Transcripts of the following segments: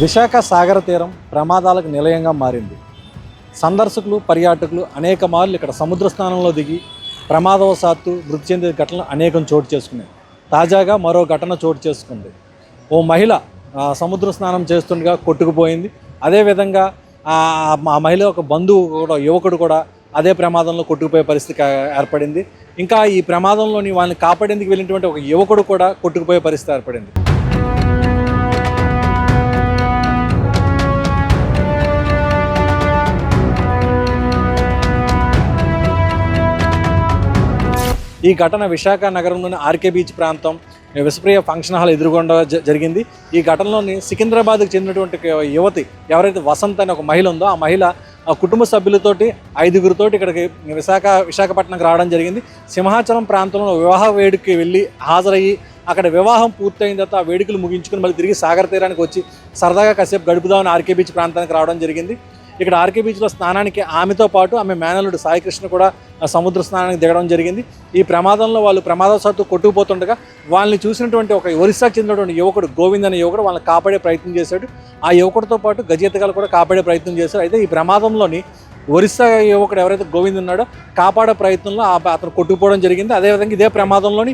విశాఖ సాగర తీరం ప్రమాదాలకు నిలయంగా మారింది. సందర్శకులు పర్యాటకులు అనేక మార్లు ఇక్కడ సముద్ర స్నానంలో దిగి ప్రమాదవశాత్తు మృతి చెందిన ఘటనలు అనేకం చోటు చేసుకున్నాయి. తాజాగా మరో ఘటన చోటు చేసుకుంది. ఓ మహిళ సముద్ర స్నానం చేస్తుండగా కొట్టుకుపోయింది. అదేవిధంగా ఆ మహిళ ఒక బంధువు కూడా యువకుడు కూడా అదే ప్రమాదంలో కొట్టుకుపోయే పరిస్థితి ఏర్పడింది. ఇంకా ఈ ప్రమాదంలోని వాళ్ళని కాపాడేందుకు వెళ్ళినటువంటి ఒక యువకుడు కూడా కొట్టుకుపోయే పరిస్థితి ఏర్పడింది. ఈ ఘటన విశాఖ నగరంలోని ఆర్కే బీచ్ ప్రాంతం విశ్వప్రియ ఫంక్షన్ హాల్ ఎదుర్కొండ జ- జరిగింది. ఈ ఘటనలోని సికింద్రాబాద్కు చెందినటువంటి యువతి ఎవరైతే వసంత్ అనే ఒక మహిళ ఉందో ఆ మహిళ ఆ కుటుంబ సభ్యులతోటి ఐదుగురితోటి ఇక్కడికి విశాఖ విశాఖపట్నంకి రావడం జరిగింది. సింహాచలం ప్రాంతంలో వివాహ వేడుకకి వెళ్ళి హాజరయ్యి అక్కడ వివాహం పూర్తయిన తర్వాత ఆ వేడుకలు ముగించుకుని మళ్ళీ తిరిగి సాగర్ తీరానికి వచ్చి సరదాగా కాసేపు గడుపుదామని ఆర్కే బీచ్ ప్రాంతానికి రావడం జరిగింది. ఇక్కడ ఆర్కే బీచ్లో స్నానానికి ఆమెతో పాటు ఆమె మేనల్లుడు సాయికృష్ణ కూడా సముద్ర స్నానానికి దిగడం జరిగింది. ఈ ప్రమాదంలో వాళ్ళు ప్రమాదశాత్తు కొట్టుకుపోతుండగా వాళ్ళని చూసినటువంటి ఒక ఒరిస్సాకు చెందినటువంటి యువకుడు గోవింద్ అనే యువకుడు వాళ్ళని కాపాడే ప్రయత్నం చేశాడు. ఆ యువకుడితో పాటు గజేతగాలు కూడా కాపాడే ప్రయత్నం చేశారు. అయితే ఈ ప్రమాదంలోని ఒరిస్సా యువకుడు ఎవరైతే గోవింద్ ఉన్నాడో కాపాడే ప్రయత్నంలో ఆ అతను కొట్టుకుపోవడం జరిగింది. అదేవిధంగా ఇదే ప్రమాదంలోని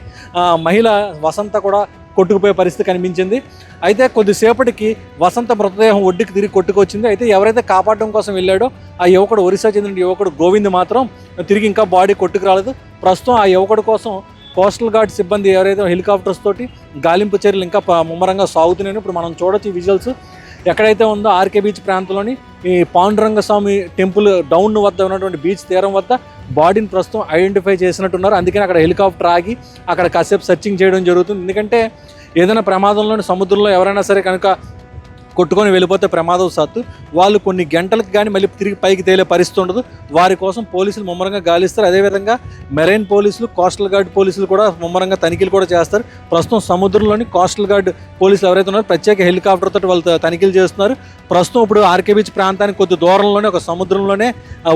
మహిళ వసంత కూడా కొట్టుకుపోయే పరిస్థితి కనిపించింది. అయితే కొద్దిసేపటికి వసంత మృతదేహం ఒడ్డుకి తిరిగి కొట్టుకొచ్చింది. అయితే ఎవరైతే కాపాడడం కోసం వెళ్ళాడో ఆ యువకుడు ఒరిస్సా చెందిన యువకుడు గోవింద్ మాత్రం తిరిగి ఇంకా బాడీ కొట్టుకు రాలేదు. ప్రస్తుతం ఆ యువకుడు కోసం కోస్టల్ గార్డ్ సిబ్బంది ఎవరైతే హెలికాప్టర్స్ తోటి గాలింపు చర్యలు ఇంకా ముమ్మరంగా సాగుతున్నాయి ఇప్పుడు మనం చూడొచ్చు ఈ విజువల్స్. ఎక్కడైతే ఉందో ఆర్కే బీచ్ ప్రాంతంలోని ఈ పాండురంగ స్వామి టెంపుల్ డౌన్ వద్ద ఉన్నటువంటి బీచ్ తీరం వద్ద బాడీని ప్రస్తుతం ఐడెంటిఫై చేసినట్టున్నారు. అందుకని అక్కడ హెలికాప్టర్ ఆగి అక్కడ కాసేపు సెర్చింగ్ చేయడం జరుగుతుంది. ఎందుకంటే ఏదైనా ప్రమాదంలోని సముద్రంలో ఎవరైనా సరే కనుక కొట్టుకొని వెళ్ళిపోతే ప్రమాదం సత్తు. వాళ్ళు కొన్ని గంటలకు కానీ మళ్ళీ తిరిగి పైకి తేలే పరిస్థితి ఉండదు. వారి కోసం పోలీసులు ముమ్మరంగా గాలిస్తారు. అదేవిధంగా మెరైన్ పోలీసులు కోస్టల్ గార్డ్ పోలీసులు కూడా ముమ్మరంగా తనిఖీలు కూడా చేస్తారు. ప్రస్తుతం సముద్రంలోని కోస్టల్ గార్డ్ పోలీసులు ఎవరైతే ఉన్నారో ప్రత్యేక హెలికాప్టర్ తోటి వాళ్ళు తనిఖీలు చేస్తున్నారు. ప్రస్తుతం ఇప్పుడు ఆర్కే బీచ్ ప్రాంతానికి కొద్ది దూరంలోనే ఒక సముద్రంలోనే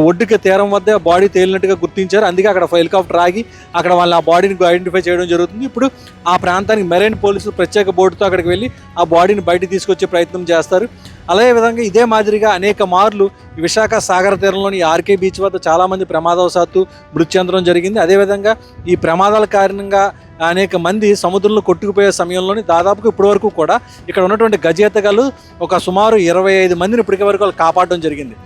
ఒడ్డుకి తీరం వద్ద బాడీ తేలినట్టుగా గుర్తించారు. అందుకే అక్కడ హెలికాప్టర్ ఆగి అక్కడ వాళ్ళ ఆ బాడీని ఐడెంటిఫై చేయడం జరుగుతుంది. ఇప్పుడు ఆ ప్రాంతానికి మెరైన్ పోలీసులు ప్రత్యేక బోర్డుతో అక్కడికి వెళ్ళి ఆ బాడీని బయట తీసుకొచ్చే ప్రయత్నం చేస్తారు. అదే విధంగా ఇదే మాదిరిగా అనేక మార్లు విశాఖ సాగర తీరంలోని ఆర్కే బీచ్ వద్ద చాలామంది ప్రమాదవశాత్తు మృతి చెందడం జరిగింది. అదేవిధంగా ఈ ప్రమాదాల కారణంగా అనేక మంది సముద్రంలో కొట్టుకుపోయే సమయంలోని దాదాపుగా ఇప్పటి వరకు కూడా ఇక్కడ ఉన్నటువంటి గజేతగాలు ఒక సుమారు ఇరవై ఐదు మందిని ఇప్పటికి వరకు వాళ్ళు కాపాడడం జరిగింది.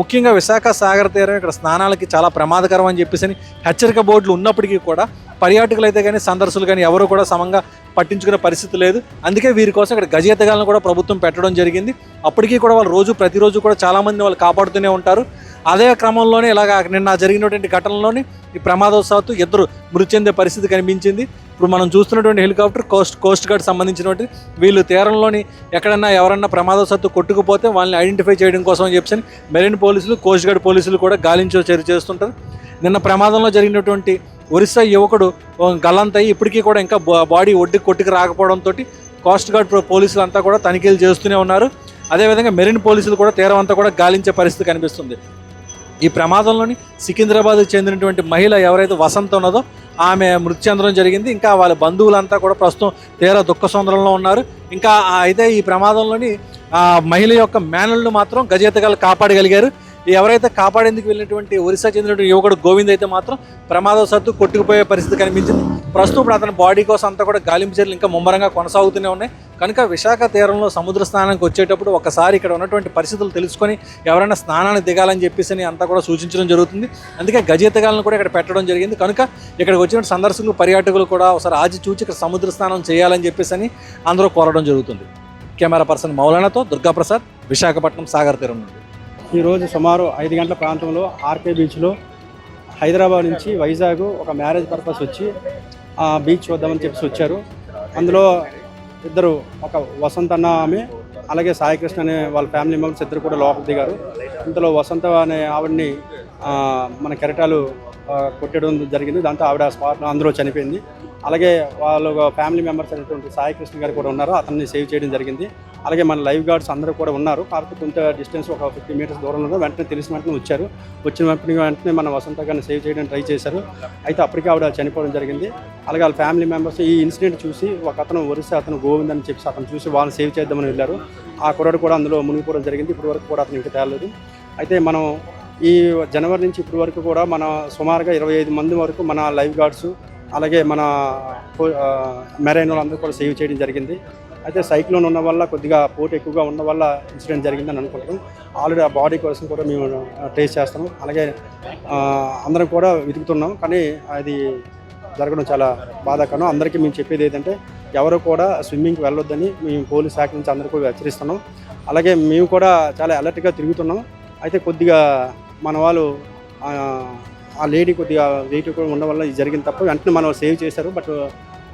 ముఖ్యంగా విశాఖ సాగర తీరం ఇక్కడ స్నానాలకి చాలా ప్రమాదకరం అని చెప్పేసి అని హెచ్చరిక బోర్డులు ఉన్నప్పటికీ కూడా పర్యాటకులు అయితే కానీ సందర్శులు కానీ ఎవరు కూడా సమంగా పట్టించుకునే పరిస్థితి లేదు. అందుకే వీరి కోసం ఇక్కడ గజేతగాలను కూడా ప్రభుత్వం పెట్టడం జరిగింది. అప్పటికీ కూడా వాళ్ళు రోజు ప్రతిరోజు కూడా చాలామంది వాళ్ళు కాపాడుతూనే ఉంటారు. అదే క్రమంలోనే ఇలాగ నిన్న జరిగినటువంటి ఘటనలోని ఈ ప్రమాదవశాత్తు ఇద్దరు మృతి చెందే పరిస్థితి కనిపించింది. ఇప్పుడు మనం చూస్తున్నటువంటి హెలికాప్టర్ కోస్ట్ కోస్ట్ గార్డ్ సంబంధించినటువంటి వీళ్ళు తీరంలోని ఎక్కడన్నా ఎవరన్నా ప్రమాదవశాత్తు కొట్టుకుపోతే వాళ్ళని ఐడెంటిఫై చేయడం కోసం అని చెప్పి మెరైన్ పోలీసులు కోస్ట్ గార్డ్ పోలీసులు కూడా గాలించో చర్య చేస్తుంటారు. నిన్న ప్రమాదంలో జరిగినటువంటి ఒరిస్సా యువకుడు గల్లంతయ్యి ఇప్పటికీ కూడా ఇంకా బా- బాడీ ఒడ్డుకి కొట్టుకు రాకపోవడంతో కోస్ట్ గార్డ్ పోలీసులు అంతా కూడా తనిఖీలు చేస్తూనే ఉన్నారు. అదేవిధంగా మెరిన్ పోలీసులు కూడా తీరం అంతా కూడా గాలించే పరిస్థితి కనిపిస్తుంది. ఈ ప్రమాదంలోని సికింద్రాబాద్ చెందినటువంటి మహిళ ఎవరైతే వసంత ఉన్నదో ఆమె మృతి చెందడం జరిగింది. ఇంకా వాళ్ళ బంధువులంతా కూడా ప్రస్తుతం తీరా దుఃఖ సొందరంలో ఉన్నారు. ఇంకా అయితే ఈ ప్రమాదంలోని మహిళ యొక్క మేనల్ని మాత్రం గజేతగాలు కాపాడగలిగారు. ఎవరైతే కాపాడేందుకు వెళ్ళినటువంటి ఒరిస్సా చెందినటువంటి యువకుడు గోవింద్ అయితే మాత్రం ప్రమాదవశాత్తు కొట్టుకుపోయే పరిస్థితి కనిపించింది. ప్రస్తుతం ఇప్పుడు అతని బాడీ కోసం అంతా కూడా గాలింపు చర్యలు ఇంకా ముమ్మరంగా కొనసాగుతూనే ఉన్నాయి. కనుక విశాఖ తీరంలో సముద్ర స్నానానికి వచ్చేటప్పుడు ఒకసారి ఇక్కడ ఉన్నటువంటి పరిస్థితులు తెలుసుకొని ఎవరైనా స్నానానికి దిగాలని చెప్పేసి అని అంతా కూడా సూచించడం జరుగుతుంది. అందుకే గజేతగాలను కూడా ఇక్కడ పెట్టడం జరిగింది. కనుక ఇక్కడికి వచ్చిన సందర్శకులు పర్యాటకులు కూడా ఒకసారి ఆచి చూచి ఇక్కడ సముద్ర స్నానం చేయాలని చెప్పేసి అని అందరూ కోరడం జరుగుతుంది. కెమెరా పర్సన్ మౌలానాతో దుర్గాప్రసాద్ విశాఖపట్నం సాగర్ తీరం నుండి. ఈరోజు సుమారు ఐదు గంటల ప్రాంతంలో ఆర్కే బీచ్లో హైదరాబాద్ నుంచి వైజాగ్ ఒక మ్యారేజ్ పర్పస్ వచ్చి ఆ బీచ్ వద్దామని చెప్పేసి వచ్చారు. అందులో ఇద్దరు ఒక వసంత అన్న ఆమె అలాగే సాయికృష్ణ అనే వాళ్ళ ఫ్యామిలీ మెంబర్స్ ఇద్దరు కూడా లోపల దిగారు. ఇంతలో వసంత అనే ఆవిడ్ని మన కెరటాలు కొట్టడం జరిగింది. దాంతో ఆవిడ స్పాట్లో అందులో చనిపోయింది. అలాగే వాళ్ళ ఫ్యామిలీ మెంబర్స్ అయినటువంటి సాయికృష్ణ గారు కూడా ఉన్నారు. అతన్ని సేవ్ చేయడం జరిగింది. అలాగే మన లైఫ్ గార్డ్స్ అందరూ కూడా ఉన్నారు. కాకపోతే కొంత డిస్టెన్స్ ఒక ఫిఫ్టీ మీటర్స్ దూరంలో వెంటనే తెలిసిన వెంటనే వచ్చారు. వచ్చిన వెంటనే వెంటనే మన వసంత గారిని సేవ్ చేయడానికి ట్రై చేశారు. అయితే అప్పటికే ఆవిడ చనిపోవడం జరిగింది. అలాగే వాళ్ళ ఫ్యామిలీ మెంబర్స్ ఈ ఇన్సిడెంట్ చూసి ఒక అతను ఒరిస్సా అతను గోవింద్ అని చెప్పి అతను చూసి వాళ్ళని సేవ్ చేద్దామని వెళ్ళారు. ఆ కుర్రాడు కూడా అందులో మునిగిపోవడం జరిగింది. ఇప్పటివరకు కూడా అతను ఇంకా తేలలేదు. అయితే మనం ఈ జనవరి నుంచి ఇప్పటి వరకు కూడా మన సుమారుగా ఇరవై ఐదు మంది వరకు మన లైఫ్ గార్డ్స్ అలాగే మన మెరైన్ వాళ్ళందరూ కూడా సేవ్ చేయడం జరిగింది. అయితే సైక్లోన్ ఉన్న వల్ల కొద్దిగా పోటు ఎక్కువగా ఉన్న వల్ల ఇన్సిడెంట్ జరిగిందని అనుకుంటున్నాం. ఆల్రెడీ ఆ బాడీ కోసం కూడా మేము ట్రేస్ చేస్తాము అలాగే అందరం కూడా వెతుకుతున్నాం. కానీ అది జరగడం చాలా బాధాకరం. అందరికీ మేము చెప్పేది ఏంటంటే ఎవరు కూడా స్విమ్మింగ్కి వెళ్ళొద్దని మేము పోలీస్ శాఖ నుంచి అందరూ కూడా హెచ్చరిస్తున్నాం. అలాగే మేము కూడా చాలా అలర్ట్గా తిరుగుతున్నాం. అయితే కొద్దిగా మన వాళ్ళు ఆ, లేడీ కొద్దిగా వెయిట్ కూడా ఉండడం వల్ల ఇది జరిగింది తప్ప వెంటనే మనం సేవ్ చేశారు. బట్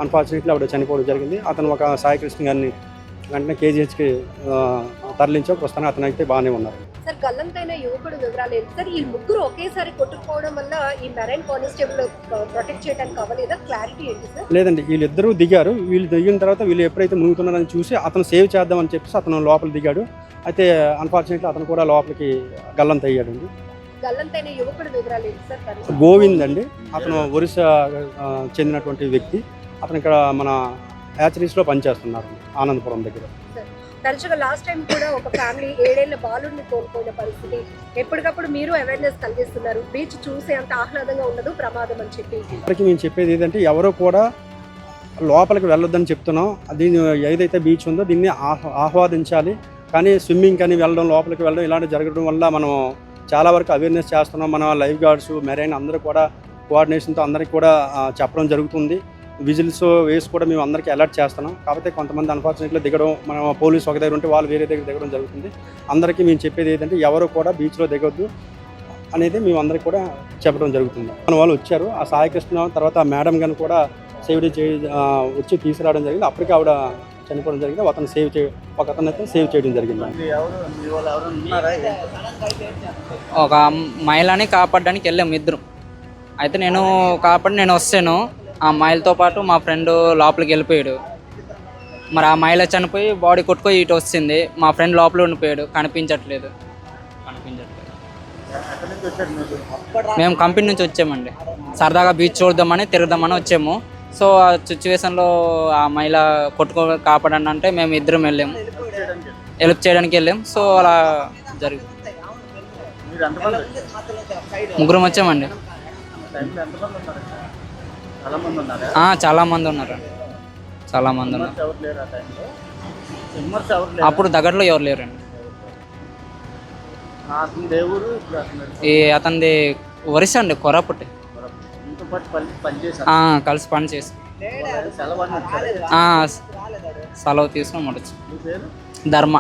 అన్ఫార్చునేట్లీ ఆవిడ చనిపోవడం జరిగింది. అతను ఒక సాయి కృష్ణ గారిని వెంటనే కేజీహెచ్కి తరలించాం ప్రస్తుతానికి అతను అయితే బాగానే ఉన్నారు. సార్ గల్లంతైన యువకుడు వివరాలు ఏంటి సార్ ఈ ముగ్గురు ఒకేసారి కొట్టుకుపోవడం వల్ల ఈ మెరైన్ కానిస్టేబుల్ ప్రొటెక్ట్ చేయడానికి అవ్వలేదా? క్లారిటీ ఏంటి సార్? లేదండి వీళ్ళిద్దరూ దిగారు. వీళ్ళు దిగిన తర్వాత వీళ్ళు ఎప్పుడైతే మునుగుతున్నారని చూసి అతను సేవ్ చేద్దామని చెప్పేసి అతను లోపల దిగాడు. అయితే అన్ఫార్చునేట్లీ అతను కూడా లోపలికి గల్లంత అయ్యాడండి గోవింద్ అండి. అతను ఒరిస్సా చెందినటువంటి వ్యక్తి. అతను ఇక్కడ మన హ్యాచరీస్లో పనిచేస్తున్నారు ఆనందపురం దగ్గర. తరచుగా లాస్ట్ టైం కూడా ఒక ఫ్యామిలీ ఏడేళ్ళ బాలుడిని కోల్పోయిన పరిస్థితి. ఎప్పటికప్పుడు మీరు అవేర్నెస్ కలిగిస్తున్నారు. బీచ్ చూసే అంత ఆహ్లాదంగా ఉండదు ప్రమాదం అని చెప్పి. ఇప్పటికీ మేము చెప్పేది ఏంటంటే ఎవరు కూడా లోపలికి వెళ్ళొద్దని చెప్తున్నాం. దీన్ని ఏదైతే బీచ్ ఉందో దీన్ని ఆహ్- ఆహ్వాదించాలి. కానీ స్విమ్మింగ్ కానీ వెళ్ళడం లోపలికి వెళ్ళడం ఇలాంటివి జరగడం వల్ల మనం చాలా వరకు అవేర్నెస్ చేస్తున్నాం. మన లైఫ్ గార్డ్స్ మెరైన్ అందరూ కూడా కోఆర్డినేషన్తో అందరికీ కూడా చెప్పడం జరుగుతుంది. విజిల్స్ వేసి కూడా మేము అందరికీ అలర్ట్ చేస్తున్నాం. కాకపోతే కొంతమంది అన్ఫార్చునేట్లీ దిగడం మన పోలీస్ ఒక దగ్గర ఉంటే వాళ్ళు వేరే దగ్గర దిగడం జరుగుతుంది. అందరికీ మేము చెప్పేది ఏంటంటే ఎవరు కూడా బీచ్లో దిగొద్దు అనేది మేము అందరికీ కూడా చెప్పడం జరుగుతుంది. మన వాళ్ళు వచ్చారు. ఆ సాయికృష్ణ తర్వాత మేడం గారిని కూడా సేవ్ చే వచ్చి తీసుకురావడం జరిగింది. అప్పటికి ఆవిడ చనిపోవడం జరిగింది. అతను సేవ్ చే ఒక అతను అయితే సేవ్ చేయడం జరిగింది. ఒక మహిళని కాపాడడానికి వెళ్ళాము ఇద్దరు. అయితే నేను కాపాడి నేను వస్తాను. ఆ మహిళతో పాటు మా ఫ్రెండ్ లోపలికి వెళ్ళిపోయాడు. మరి ఆ మహిళ చనిపోయి బాడీ కొట్టుకొని ఇటు వచ్చింది. మా ఫ్రెండ్ లోపల ఉండిపోయాడు. కనిపించట్లేదు. కనిపించట్లేదు మేము కంపెనీ నుంచి వచ్చామండి. సరదాగా బీచ్ చూద్దామని తిరుగుదామని వచ్చాము. సో ఆ సిచ్యువేషన్లో ఆ మహిళ కొట్టుకో కాపాడండి అంటే మేము ఇద్దరం వెళ్ళాము. హెల్ప్ చేయడానికి వెళ్ళాం. సో అలా జరిగింది. ముగ్గురం వచ్చామండి. చాలా మంది ఉన్నారు. చాలా మంది ఉన్నారు. అప్పుడు దగ్గరలో ఎవరు లేరండి? ఈ అతనిది ఒరిస్సా అండి కొరపుట్టి కలిసి పని చేసి సెలవు తీసుకుని ఉండొచ్చు ధర్మ.